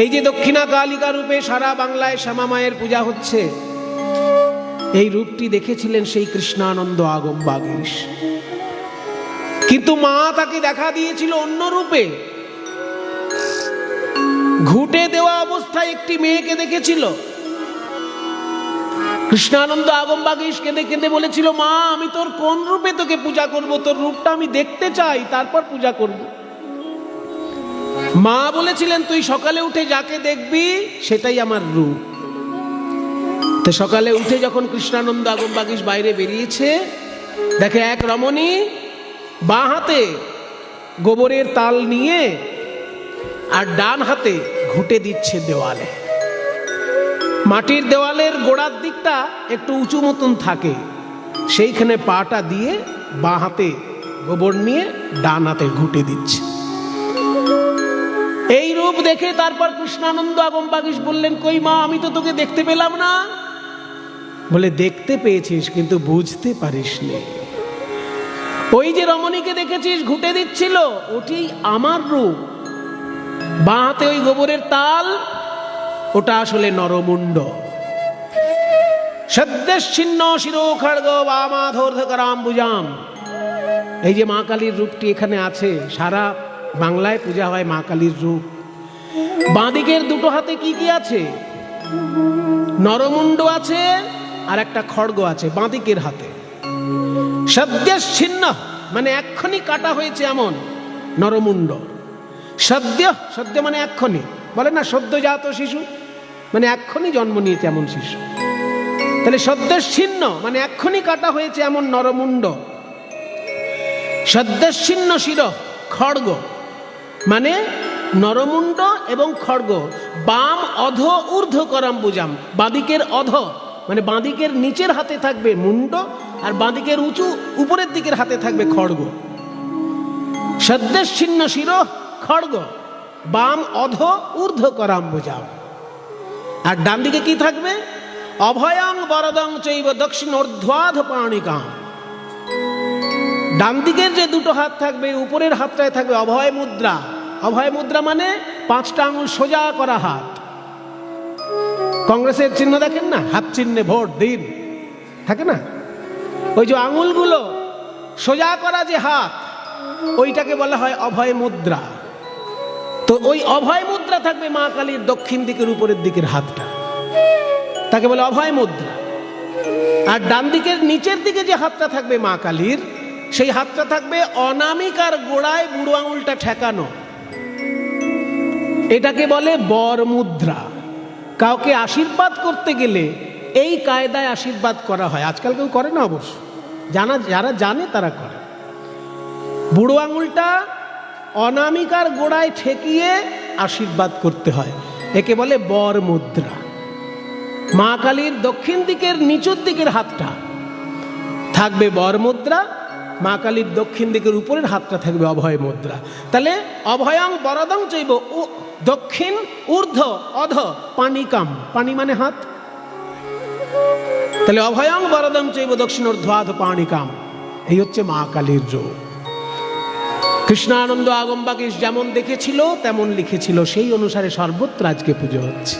এই যে দক্ষিণা কালিকা রূপে সারা বাংলায় শ্যামা মায়ের পূজা হচ্ছে, এই রূপটি দেখেছিলেন সেই কৃষ্ণানন্দ আগম বাগীশ। কিন্তু মা তাকে দেখা দিয়েছিল অন্য রূপে। ঘুটে দেওয়া অবস্থায় একটি মেয়েকে দেখেছিল। কৃষ্ণানন্দ আগম বাগীশ কেঁদে কেঁদে বলেছিল, মা, আমি তোর কোন রূপে তোকে পূজা করব? তোর রূপটা আমি দেখতে চাই, তারপর পূজা করব। মা বলেছিলেন, তুই সকালে উঠে যাকে দেখবি, সেটাই আমার রূপ। তো সকালে উঠে যখন কৃষ্ণানন্দ আগম বাগীশ বাইরে বেরিয়েছে, দেখে এক রমণী বাঁ হাতে গোবরের তাল নিয়ে আর ডান হাতে ঘুটে দিচ্ছে দেওয়ালে। মাটির দেওয়ালের গোড়ার দিকটা একটু উঁচু মতন থাকে, সেইখানে পাটা দিয়ে বাঁ হাতে গোবর নিয়ে ডান হাতে ঘুটে দিচ্ছে। দেখে তারপর কৃষ্ণানন্দ আগম বাগিস বললেন, কই মা, আমি তো তোকে দেখতে পেলাম না। বলে, দেখতে পেয়েছিস, কিন্তু বুঝতে পারিসনি। ওই যে রমণীকে দেখেছিস, ঘুটে দিচ্ছিল ওটি আমার রূপ। বাঁ হাতে ওই গোবরের তাল, ওটা আসলে নরমুণ্ড। সদ্যছিন্ন শিরো খড়গ বামাধোর্ধকরাম বুজাম এই যে মা কালীর রূপটি এখানে আছে, সারা বাংলায় পূজা হয় মা কালীর রূপ। বাঁদিকের দুটো হাতে কি কি আছে? নরমুণ্ড আছে আর একটা খড়গ আছে বাঁদিকের হাতে। সদ্যছিন্ন মানে এক্ষুনি কাটা হয়েছে এমন নরমুণ্ড। সদ্য সদ্য মানে এক্ষুনি। বলে না, সদ্যজাত শিশু মানে এক্ষুনি জন্ম নিয়েছে এমন শিশু। তাহলে সদ্যছিন্ন মানে এক্ষুনি কাটা হয়েছে এমন নরমুণ্ড। সদ্যছিন্ন শির, খড়গ মানে নরমুণ্ড এবং খড়গ বাম অধ ঊর্ধ্ব করাম বুঝাম বাদিকের অধ মানে বাঁদিকের নিচের হাতে থাকবে মুন্ড আর বাঁদিকের উঁচু উপরের দিকের হাতে থাকবে খড়গ সদ্যছিন্ন শির খড়গ বাম অধ ঊর্ধ্ব করাম বুঝাম আর ডান দিকে কি থাকবে? অভয়ং বরদং চৈব দক্ষিণ ঊর্ধ্বাধ পাণিকাম। ডান দিকের যে দুটো হাত থাকবে, উপরের হাতটায় থাকবে অভয় মুদ্রা। অভয় মুদ্রা মানে পাঁচটা আঙুল সোজা করা হাত। কংগ্রেসের চিহ্ন দেখেন না? হাত চিহ্নে ভোট দিন। থাকে না? ওই যে আঙুলগুলো সোজা করা যে হাত, ওইটাকে বলা হয় অভয় মুদ্রা। তো ওই অভয় মুদ্রা থাকবে মা কালীর দক্ষিণ দিকের উপরের দিকের হাতটা। তাকে বলে অভয় মুদ্রা। আর ডান দিকের নিচের দিকে যে হাতটা থাকবে মা কালীর, সেই হাতটা থাকবে অনামিকার গোড়ায় বুড়ো আঙুলটা ঠেকানো। এটাকে বলে বর মুদ্রা। কাউকে আশীর্বাদ করতে গেলে এই কায়দায় আশীর্বাদ করা হয়। আজকাল কেউ করে না অবশ্য। জানা যারা জানে তারা করে। বুড়ো আঙুলটা অনামিকার গোড়ায় ঠেকিয়ে আশীর্বাদ করতে হয়। একে বলে বর মুদ্রা। মা কালীর দক্ষিণ দিকের নিচুর দিকের হাতটা। থাকবে বর মুদ্রা মা কালীর দক্ষিণ দিকের উপরের হাতটা থাকবে অভয় মুদ্রা। তাহলে অভয়ং বরদং চৈব দক্ষিণ ঊর্ধ্ব অধ পানিকাম পানি মানে হাত। তাহলে অভয়ং বরদং চৈব দক্ষিণ ঊর্ধ্বাধ পানিকাম এই হচ্ছে মা কালীর রূপ কৃষ্ণানন্দ আগম্বাগীশ যেমন দেখেছিল, তেমন লিখেছিল, সেই অনুসারে সর্বত্র আজকে পুজো হচ্ছে।